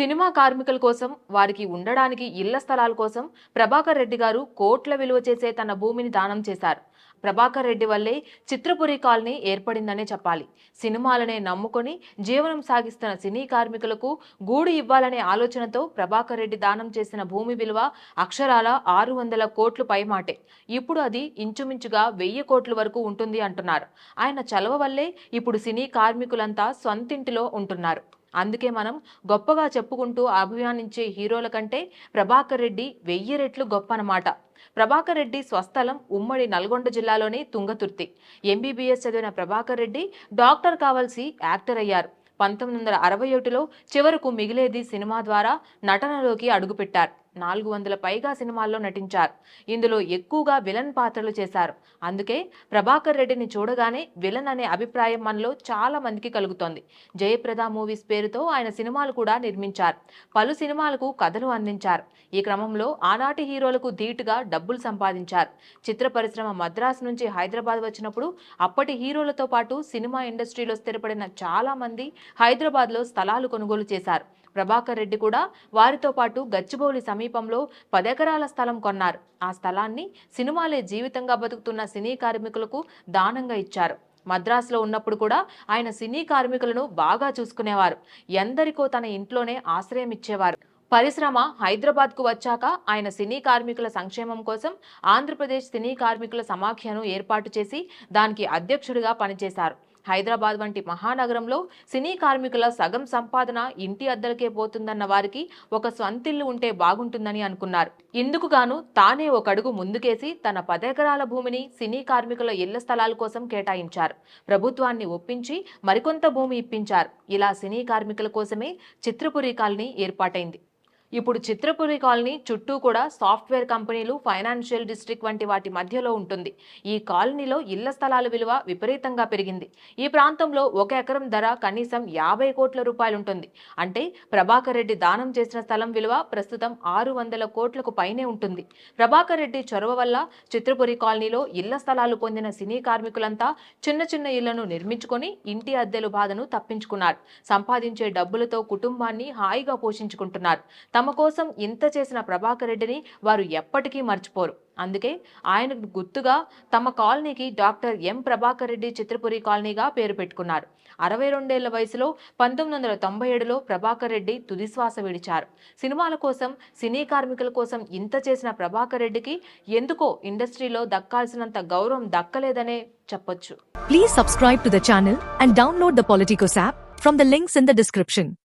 Cinema కార్మికుల కోసం వారికి ఉండడానికి ఇళ్ళ స్థలాల కోసం ప్రభాకర్ రెడ్డి గారు కోట్ల విలువ చేసే తన భూమిని దానం చేశారు. ప్రభాకర్ రెడ్డి వల్లే చిత్రపురి కాలనీ ఏర్పడిందనే చెప్పాలి. సినిమాలనే నమ్ముకొని జీవనం సాగిస్తున్న సినీ కార్మికులకు గూడు ఇవ్వాలనే ఆలోచనతో ప్రభాకర్ రెడ్డి దానం చేసిన భూమి విలువ అక్షరాల ఆరు వందల కోట్లు పైమాటే ఇప్పుడు అది ఇంచుమించుగా వెయ్యి కోట్ల వరకు ఉంటుంది అంటున్నారు. ఆయన చలవ వల్లే ఇప్పుడు సినీ కార్మికులంతా సొంతింటిలో ఉంటున్నారు. అందుకే మనం గొప్పగా చెప్పుకుంటూ అభిమానించే హీరోల కంటే ప్రభాకర్ రెడ్డి వెయ్యి రెట్లు గొప్ప అన్నమాట ప్రభాకర్ రెడ్డి స్వస్థలం ఉమ్మడి నల్గొండ జిల్లాలోని తుంగతుర్తి. ఎంబీబీఎస్ చదివిన ప్రభాకర్ రెడ్డి డాక్టర్ కావాల్సి యాక్టర్ అయ్యారు. పంతొమ్మిది వందల అరవై ఒకటిలో చివరకు మిగిలేది సినిమా ద్వారా నటనలోకి అడుగుపెట్టారు. నాలుగు వందల పైగా సినిమాల్లో నటించారు. ఇందులో ఎక్కువగా విలన్ పాత్రలు చేశారు. అందుకే ప్రభాకర్ రెడ్డిని చూడగానే విలన్ అనే అభిప్రాయం మనలో చాలా మందికి కలుగుతోంది. జయప్రద మూవీస్ పేరుతో ఆయన సినిమాలు కూడా నిర్మించారు. పలు సినిమాలకు కథలు అందించారు. ఈ క్రమంలో ఆనాటి హీరోలకు ధీటుగా డబ్బులు సంపాదించారు. చిత్ర పరిశ్రమ మద్రాసు నుంచి హైదరాబాద్ వచ్చినప్పుడు అప్పటి హీరోలతో పాటు సినిమా ఇండస్ట్రీలో స్థిరపడిన చాలా మంది హైదరాబాద్లో స్థలాలు కొనుగోలు చేశారు. ప్రభాకర్ రెడ్డి కూడా వారితో పాటు గచ్చిబౌలి సమీపంలో పదెకరాల స్థలం కొన్నారు. ఆ స్థలాన్ని సినిమాలే జీవితంగా బతుకుతున్న సినీ కార్మికులకు దానంగా ఇచ్చారు. మద్రాసులో ఉన్నప్పుడు కూడా ఆయన సినీ కార్మికులను బాగా చూసుకునేవారు. ఎందరికో తన ఇంట్లోనే ఆశ్రయం ఇచ్చేవారు. పరిశ్రమ హైదరాబాద్కు వచ్చాక ఆయన సినీ కార్మికుల సంక్షేమం కోసం ఆంధ్రప్రదేశ్ సినీ కార్మికుల సమాఖ్యను ఏర్పాటు చేసి దానికి అధ్యక్షుడిగా పనిచేశారు. హైదరాబాద్ వంటి మహానగరంలో సినీ కార్మికుల సగం సంపాదన ఇంటి అద్దెలకే పోతుందన్న వారికి ఒక స్వంతిల్లు ఉంటే బాగుంటుందని అనుకున్నారు. ఇందుకు గాను తానే ఒక అడుగు ముందుకేసి తన పదెకరాల భూమిని సినీ కార్మికుల ఇళ్ళ స్థలాల కోసం కేటాయించారు. ప్రభుత్వాన్ని ఒప్పించి మరికొంత భూమి ఇప్పించారు. ఇలా సినీ కార్మికుల కోసమే చిత్రపురి కాలనీ ఏర్పాటైంది. ఇప్పుడు చిత్రపురి కాలనీ చుట్టూ కూడా సాఫ్ట్వేర్ కంపెనీలు ఫైనాన్షియల్ డిస్ట్రిక్ట్ వంటి వాటి మధ్యలో ఉంటుంది. ఈ కాలనీలో ఇళ్ళ స్థలాల విలువ విపరీతంగా పెరిగింది. ఈ ప్రాంతంలో ఒక ఎకరం ధర కనీసం యాభై కోట్ల రూపాయలు ఉంటుంది. అంటే ప్రభాకర్ రెడ్డి దానం చేసిన స్థలం విలువ ప్రస్తుతం ఆరు వందల కోట్లకు పైనే ఉంటుంది. ప్రభాకర్ రెడ్డి చొరవ వల్ల చిత్రపురి కాలనీలో ఇళ్ళ స్థలాలు పొందిన సినీ కార్మికులంతా చిన్న చిన్న ఇళ్ళను నిర్మించుకొని ఇంటి అద్దెలు బాధను తప్పించుకున్నారు. సంపాదించే డబ్బులతో కుటుంబాన్ని హాయిగా పోషించుకుంటున్నారు. తమ కోసం ఇంత చేసిన ప్రభాకర్ రెడ్డిని వారు ఎప్పటికీ మర్చిపోరు. అందుకే ఆయనకు గుర్తుగా తమ కాలనీకి డాక్టర్ ఎం ప్రభాకర్ రెడ్డి చిత్రపురి కాలనీగా పేరు పెట్టుకున్నారు. అరవై రెండేళ్ళ వయసులో పంతొమ్మిది వందల తొంభై ఏడులో ప్రభాకర్ రెడ్డి తుదిశ్వాస విడిచారు. సినిమాల కోసం సినీ కార్మికుల కోసం ఇంత చేసిన ప్రభాకర్ రెడ్డికి ఎందుకో ఇండస్ట్రీలో దక్కాల్సినంత గౌరవం దక్కలేదనే చెప్పొచ్చు. Please subscribe to the channel and download the Politicos app from the links in the description